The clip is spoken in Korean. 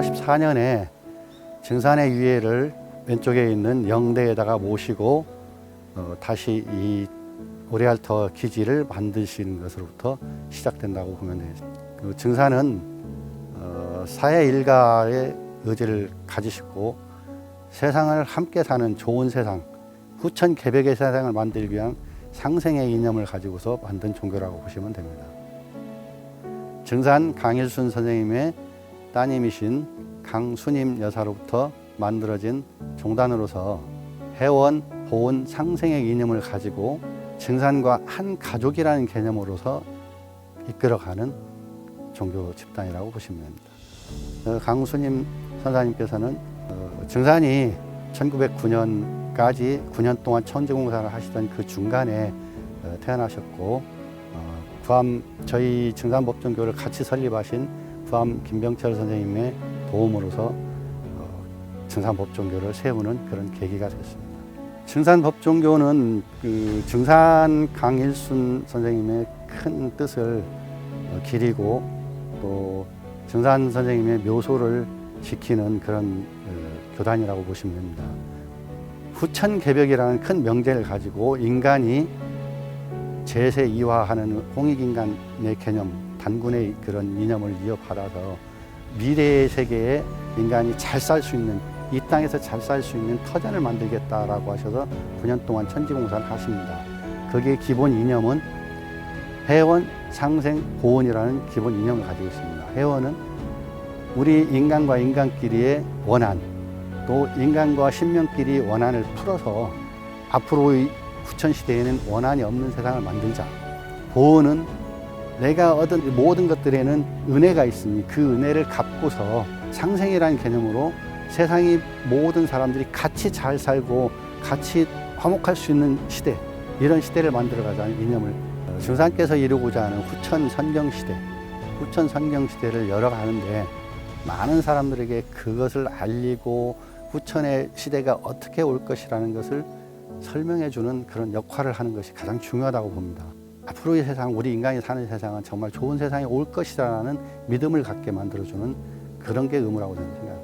1944년에 증산의 유해를 왼쪽에 있는 영대에다가 모시고 어, 다시 이 오레알터 기지를 만드시는 것으로부터 시작된다고 보면 되겠습니다. 그 증산은 어, 사회 일가의 의지를 가지시고 세상을 함께 사는 좋은 세상, 후천 개벽의 세상을 만들기 위한 상생의 이념을 가지고서 만든 종교라고 보시면 됩니다. 증산 강일순 선생님의 따님이신 강수님 여사로부터 만들어진 종단으로서 회원, 보온, 상생의 이념을 가지고 증산과 한 가족이라는 개념으로서 이끌어가는 종교 집단이라고 보시면 됩니다. 어, 강수님 선사님께서는 어, 증산이 1909년까지 9년 동안 천지공사를 하시던 그 중간에 어, 태어나셨고 어, 구암 저희 증산법정교를 같이 설립하신 구암 김병철 선생님의 도움으로서 어, 증산법정교를 세우는 그런 계기가 됐습니다. 증산법정교는 그 증산 강일순 선생님의 큰 뜻을 어, 기리고 또 증산 선생님의 묘소를 지키는 그런 어, 교단이라고 보시면 됩니다. 후천개벽이라는 큰 명제를 가지고 인간이 제세 이화하는 홍익인간의 개념, 단군의 그런 이념을 이어받아서 미래의 세계에 인간이 잘 살 수 있는 이 땅에서 잘 살 수 있는 터전을 만들겠다라고 하셔서 9년 동안 천지공사를 하십니다. 거기에 기본 이념은 회원, 상생, 보온이라는 기본 이념을 가지고 있습니다. 회원은 우리 인간과 인간끼리의 원한, 또 인간과 신명끼리 원한을 풀어서 앞으로의 후천 시대에는 원한이 없는 세상을 만들자. 보온은 내가 얻은 모든 것들에는 은혜가 있으니 그 은혜를 갚고서 상생이라는 개념으로 세상의 모든 사람들이 같이 잘 살고 같이 화목할 수 있는 시대 이런 시대를 만들어가자는 이념을 어, 증산께서 이루고자 하는 후천 선경 시대, 후천 선경 시대를 열어가는데 많은 사람들에게 그것을 알리고 후천의 시대가 어떻게 올 것이라는 것을 설명해 주는 그런 역할을 하는 것이 가장 중요하다고 봅니다. 앞으로의 세상, 우리 인간이 사는 세상은 정말 좋은 세상이 올 것이라는 믿음을 갖게 만들어주는 그런 게 의무라고 저는 생각합니다.